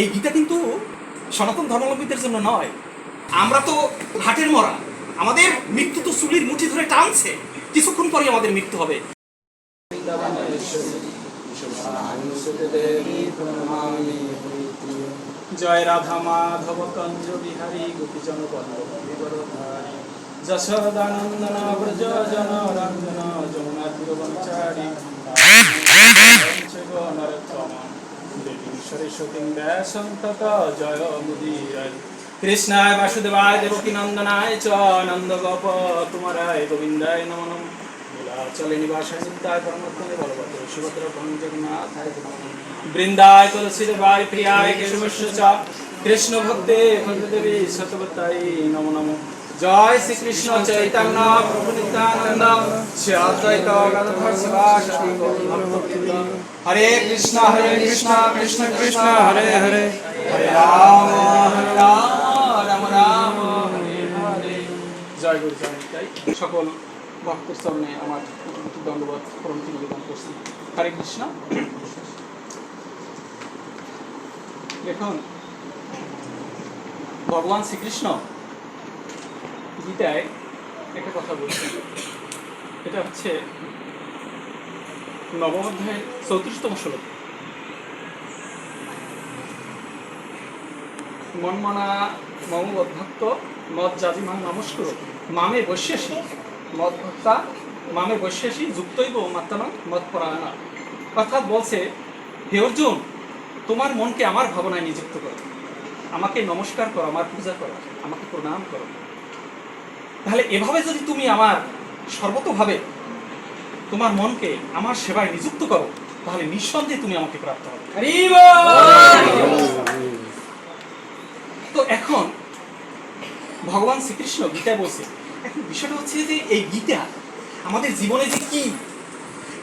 এই গীতা কিন্তু সনাতন ধর্মাবলম্বীদের জন্য নয়। আমরা তো ঘাটের মরা। আমাদের মৃত্যু তো চুলির মুঠি ধরে টানছে। কিছুক্ষণ পরে আমাদের মৃত্যু হবে। জয় রাধা মাধব কঞ্জ বিহারী গোপীজন বল্লভারি যশোদানন্দন ব্রজ জন রঞ্জন যমুনা নরোত্তম। সরস্বতী ব্যাসং জয় মুদীর কৃষ্ণায় বাসুদেবায় দেবকী নন্দনায় চ নন্দ গোপ কুমারায় গোবিন্দায় নম চলে নিবাসায় নিত্যায় পরমাত্মনে বলবতর সুভদ্র জগন্নাথায় বৃন্দায় তুলসী দেবায় প্রিয়ায় কেশবস্য চ কৃষ্ণ ভক্তে ভক্তদেবী শতবত্তাই নমো নমো জয় শ্রীকৃষ্ণ চৈতন্য, প্রভু নিত্যানন্দ, শ্রী হরে কৃষ্ণ হরে কৃষ্ণ কৃষ্ণ কৃষ্ণ, হরে হরে। হরে রাম হরে রাম রাম রাম, হরে হরে। জয় গুরু সকল ভক্তের সামনে আমার কোটি দণ্ডবোধ নিবেদন করছি। হরে কৃষ্ণ। দেখুন, ভগবান শ্রীকৃষ্ণ গীতায় একটা কথা বলছেন এটা হচ্ছে নবম চৌত্রিশতম শ্লোক। মনমনা মম অধ্যক্ত মদ জাতিমান নমস্কর। মামে বৈশ্যাসী। মদ ভক্তা মামে বৈশ্যাসী যুক্তৈব মাত্রানং মদ পরায়ণা। অর্থাৎ বলছে, হে অর্জুন, তোমার মনকে আমার ভাবনায় নিযুক্ত করো। আমাকে নমস্কার করো, আমার পূজা করো, আমাকে প্রণাম করো। তাহলে এভাবে যদি তুমি আমার সর্বতভাবে তোমার মনকে আমার সেবায় নিযুক্ত করো, তাহলে নিঃসন্দেহে তুমি আমাকে প্রাপ্ত হবে। তো এখন ভগবান শ্রীকৃষ্ণ গীতায় বলছে, এখন বিষয়টা হচ্ছে যে এই গীতা আমাদের জীবনে যে কি,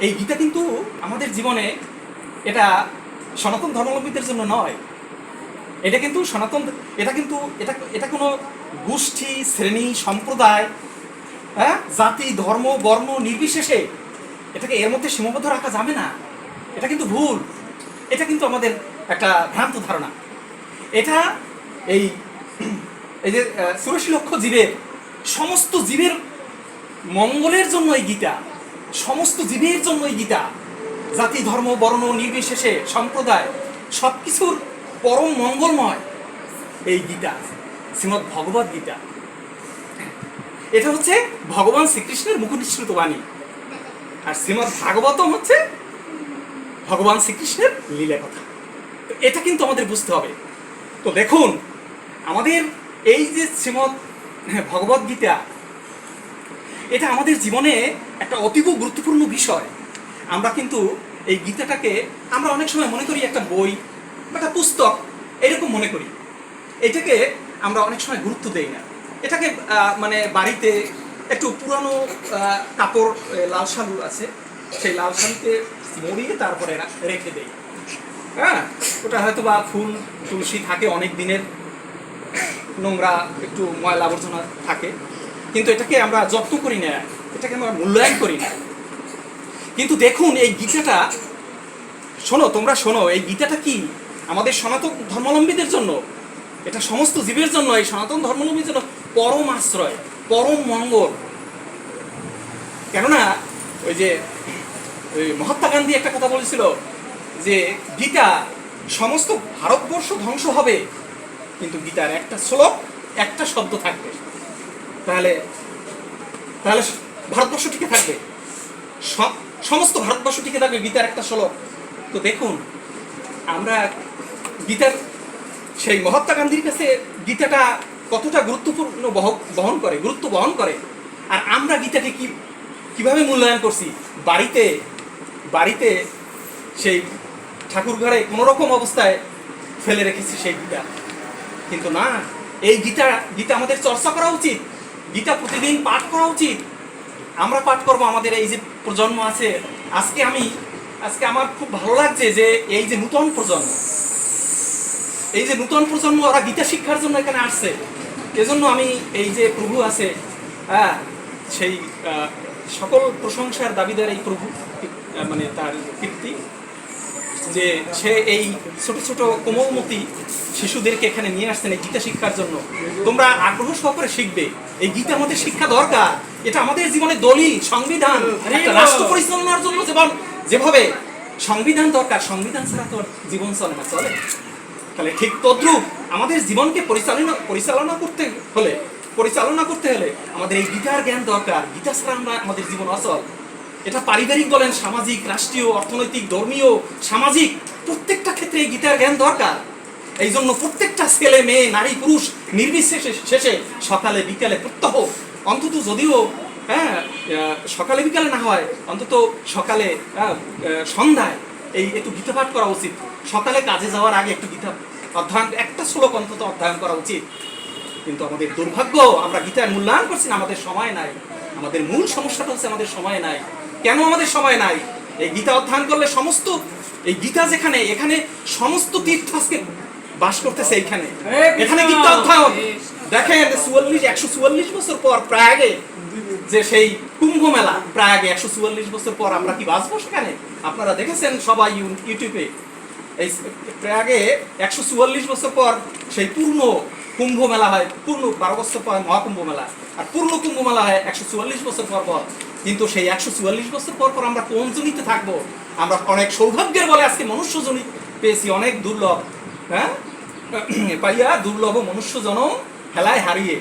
এই গীতা কিন্তু আমাদের জীবনে এটা সনাতন ধর্মাবলম্বীদের জন্য নয় এটা কিন্তু সনাতন, এটা কিন্তু, এটা এটা কোনো গোষ্ঠী, শ্রেণি, সম্প্রদায় হ্যাঁ? জাতি, ধর্ম, বর্ণ নির্বিশেষে এটাকে এর মধ্যে সীমাবদ্ধ রাখা যাবে না। এটা কিন্তু ভুল। এটা কিন্তু আমাদের একটা ভ্রান্ত ধারণা। এটা এই এই যে চুরাশি লক্ষ জীবের, সমস্ত জীবের মঙ্গলের জন্য এই গীতা, সমস্ত জীবের জন্য এই গীতা, জাতি, ধর্ম, বর্ণ নির্বিশেষে, সম্প্রদায় সব কিছুর পরম মঙ্গলময় এই গীতা শ্রীমৎ ভগবত গীতা। এটা হচ্ছে ভগবান শ্রীকৃষ্ণের মুখনিসৃত বাণী। আর শ্রীমৎ ভাগবতম হচ্ছে ভগবান শ্রীকৃষ্ণের লীলা কথা। তো এটা কিন্তু আমাদের বুঝতে হবে। তো দেখুন, আমাদের এই যে শ্রীমৎ ভগবত গীতা, এটা আমাদের জীবনে একটা অতীব গুরুত্বপূর্ণ বিষয়। আমরা কিন্তু এই গীতাটাকে, আমরা অনেক সময় মনে করি একটা বই বা একটা পুস্তক, এরকম মনে করি। এটাকে আমরা অনেক সময় গুরুত্ব দেই না। এটাকে মানে বাড়িতে একটু পুরানো কাপড় লাল শালু আছে, সেই লাল শালুতে মরিয়ে তারপরে রেখে দেই। হ্যাঁ? ওটা হয়তো বা ফুল, তুলসী থাকে অনেক দিনের, নোংরা, একটু ময়লা আবর্জনা থাকে। কিন্তু এটাকে আমরা যত্ন করি না, এটাকে আমরা মূল্যায়ন করি না। কিন্তু দেখুন, এই গীতাটা, শোনো, তোমরা শোনো, এই গীতাটা কি আমাদের সনাতন ধর্মাবলম্বীদের জন্য, এটা সমস্ত জীবের জন্য, এই সনাতন ধর্মাবলম্বীর জন্য পরম আশ্রয়, পরম মঙ্গল। কেননা, ওই যে, ওই মহাত্মা গান্ধী একটা কথা বলেছিল যে, গীতা সমস্ত ভারতবর্ষ ধ্বংস হবে, কিন্তু গীতার একটা শ্লোক, একটা শব্দ থাকবে। তাহলে তাহলে ভারতবর্ষ টিকে থাকবে। সমস্ত ভারতবর্ষ টিকে থাকবে গীতার একটা শ্লোক। তো দেখুন, আমরা গীতার সেই মহাত্মা গান্ধীর কাছে গীতাটা কতটা গুরুত্বপূর্ণ বহ- বহন করে, গুরুত্ব বহন করে? আর আমরা গীতাকে কি কীভাবে মূল্যায়ন করছি? বাড়িতে বাড়িতে সেই ঠাকুর ঘরে কোনো রকম অবস্থায় ফেলে রেখেছি সেই গীতা। কিন্তু না, এই গীতা গীতা আমাদের চর্চা করা উচিত। গীতা প্রতিদিন পাঠ করা উচিত। আমরা পাঠ করব, আমাদের এই যে প্রজন্ম আছে, আজকে আমি আজকে আমার খুব ভালো লাগছে যে এই যে নূতন প্রজন্ম এই যে নূতন প্রজন্ম ওরা গীতা শিক্ষার জন্য এখানে আসছে। এজন্য আমি এই যে প্রভু আছে হ্যাঁ সেই সকল প্রশংসার দাবিদার এই প্রভু মানে তার কীর্তি যে সে এই ছোট ছোট কোমলমতি শিশুদেরকে এখানে নিয়ে আসছেন এই গীতা শিক্ষার জন্য। তোমরা আগ্রহ সহকারে শিখবে। এই গীতা আমাদের শিক্ষা দরকার। এটা আমাদের জীবনে দলিল সংবিধান একটা রাষ্ট্র পরিচালনার জন্য যেমন যেভাবে সংবিধান দরকার সংবিধান ছাড়া তো জীবন চলে না চলে। তাহলে ঠিক তদ্রুপ আমাদের জীবনকে পরিচালনা পরিচালনা করতে হলে, পরিচালনা করতে হলে আমাদের এই গীতার জ্ঞান দরকার। গীতা ছাড়া আমরা আমাদের জীবন অচল। এটা পারিবারিক বলেন, সামাজিক, রাষ্ট্রীয়, অর্থনৈতিক, ধর্মীয়, সামাজিক, প্রত্যেকটা ক্ষেত্রে এই গীতার জ্ঞান দরকার। এই জন্য প্রত্যেকটা ছেলে, মেয়ে, নারী, পুরুষ নির্বিশেষে, শেষে সকালে, বিকালে প্রত্যহ, অন্তত যদিও হ্যাঁ সকালে, বিকালে না হয়, অন্তত সকালে সন্ধ্যায় এই একটু গীতা পাঠ করা উচিত। সকালে কাজে যাওয়ার আগে একটু গীতা অধ্যয়ন একটা শ্লোক অন্তত অধ্যয়ন করা উচিত। কিন্তু আমাদের দুর্ভাগ্য আমরা গীতার মূল্যায়ন করছি না আমাদের সময় নাই। আমাদের মূল সমস্যাটা হচ্ছে আমাদের সময় নাই। কেন আমাদের সময় নাই? এই গীতা অধ্যয়ন করলে সমস্ত এই গীতা যেখানে এখানে সমস্ত তীর্থ আজকে বাস করতেছে এইখানে। এখানে গীতা অধ্যয়ন। দেখেন চুয়াল্লিশ একশো চুয়াল্লিশ বছর পর প্রয়াগে যে সেই কুম্ভ মেলা প্রয়াগে একশো চুয়াল্লিশ বছর পর আমরা কি বাঁচবো সেখানে? আপনারা দেখেছেন সবাই ইউটিউবে এই প্রয়াগে একশো চুয়াল্লিশ বছর পর সেই পূর্ণ কুম্ভ মেলা হয়, পূর্ণ বারো বছর পর মহাকুম্ভ মেলা আর পূর্ণ কুম্ভ মেলা হয় একশো চুয়াল্লিশ বছর পর পর। কিন্তু সেই একশো চুয়াল্লিশ বছর পর পর আমরা কোন জনিতে থাকব? আমরা অনেক সৌভাগ্যের বলে আজকে মনুষ্য জনি পেয়েছি, অনেক দুর্লভ হ্যাঁ? পাইয়া দুর্লভ মনুষ্য জনম হেলায় হারিয়ে,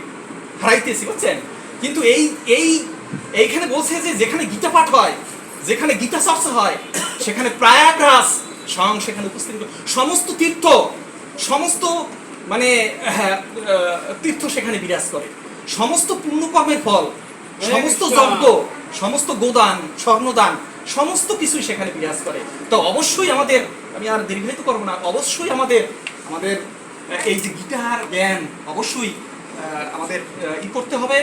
হারাইতেছি, বুঝছেন? কিন্তু এই এই এইখানে বলছে যে যেখানে গীতা পাঠ হয় যেখানে গীতা চর্চা হয় সেখানে প্রয়াগরাজ স্বয়ং সেখানে উপস্থিত সমস্ত তীর্থ সমস্ত মানে হ্যাঁ, তীর্থ সেখানে বিরাজ করে। সমস্ত পুণ্যকর্মের ফল সমস্ত যজ্ঞ সমস্ত গোদান স্বর্ণদান সমস্ত কিছুই সেখানে বিরাজ করে। তো অবশ্যই আমাদের আমি আর দীর্ঘায়িত করব না অবশ্যই আমাদের আমাদের এই যে গীতার জ্ঞান অবশ্যই আমাদের ই করতে হবে।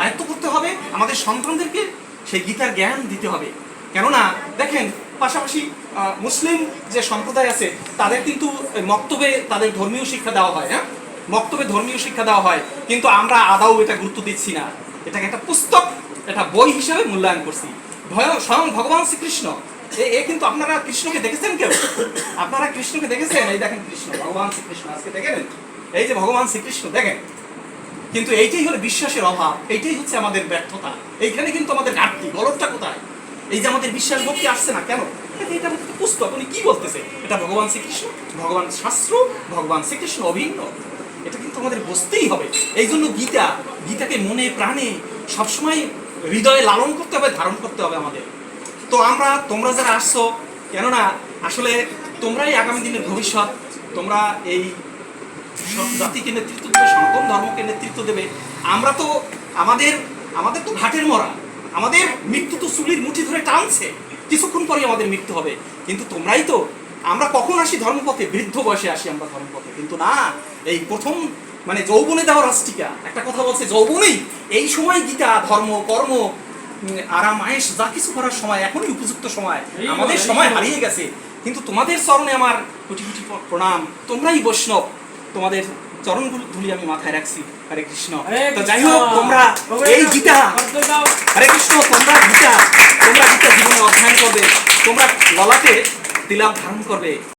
আয়ত্ত করতে হবে, আমাদের সন্তানদেরকে সেই গীতার জ্ঞান দিতে হবে। কেননা, দেখেন, পাশাপাশি মুসলিম যে সম্প্রদায় আছে, তাদের কিন্তু মক্তবে তাদের ধর্মীয় শিক্ষা দেওয়া হয় হ্যাঁ? মক্তবে ধর্মীয় শিক্ষা দেওয়া হয়, কিন্তু আমরা আদাও এটা গুরুত্ব দিচ্ছি না। এটাকে একটা পুস্তক, এটা বই হিসাবে মূল্যায়ন করছি। ভয়, স্বয়ং ভগবান শ্রীকৃষ্ণ, এ- এ কিন্তু আপনারা কৃষ্ণকে দেখেছেন কেউ? আপনারা কৃষ্ণকে দেখেছেন? এই দেখেন কৃষ্ণ, ভগবান শ্রীকৃষ্ণ, আজকে দেখেন? এই যে ভগবান শ্রীকৃষ্ণ, দেখেন। কিন্তু এইটাই হলো বিশ্বাসের অভাব, এইটাই হচ্ছে আমাদের ব্যর্থতা। এইখানে কিন্তু আমাদের ঘাটতি গলতটা কোথায়? এই যে আমাদের বিশ্বাস ভক্তি আসছে না কেন? এটা- এটা পুস্তক, উনি কি বলতেছে? এটা ভগবান শ্রীকৃষ্ণ? ভগবান শাস্ত্র? ভগবান শ্রীকৃষ্ণ অভিন্ন? এটা কিন্তু আমাদের বুঝতেই হবে। এই জন্য গীতা, গীতাকে মনে প্রাণে সবসময় হৃদয়ে লালন করতে হবে, ধারণ করতে হবে আমাদের। তো আমরা, তোমরা যারা আসছো, কেননা আসলে তোমরাই আগামী দিনের ভবিষ্যৎ, তোমরা এই জাতিকে নেতৃত্ব দেবে সনাতন ধর্মকে নেতৃত্ব দেবে। আমরা তো আমাদের আমাদের তো ঘাটের মরা। আমাদের মৃত্যু তো চুলির মুঠি ধরে টানছে। কিছুক্ষণ পরে আমাদের মৃত্যু হবে। কিন্তু তোমরাই তো আমরা কখন আসি ধর্মপথে? বৃদ্ধ বয়সে আসি আমরা ধর্মপথে। কিন্তু না এই প্রথম মানে যৌবনে দেওয়া রাষ্ট্রিকা। একটা কথা বলছে যৌবনেই এই সময় গীতা ধর্ম কর্ম আরাম আয়েস যা কিছু করার সময় এখনই উপযুক্ত সময়। আমাদের সময় হারিয়ে গেছে। কিন্তু তোমাদের চরণে আমার কোটি কোটি প্রণাম। তোমরাই বৈষ্ণব। তোমাদের চরণ ধুলি আমি মাথায় রাখছি। হরে কৃষ্ণ। তো যাই হোক তোমরা এই গীতা হরে কৃষ্ণ তোমরা গীতা তোমরা গীতা জীবনে অধ্যয়ন করবে। তোমরা ললাতে দিলাম ধারণ করবে।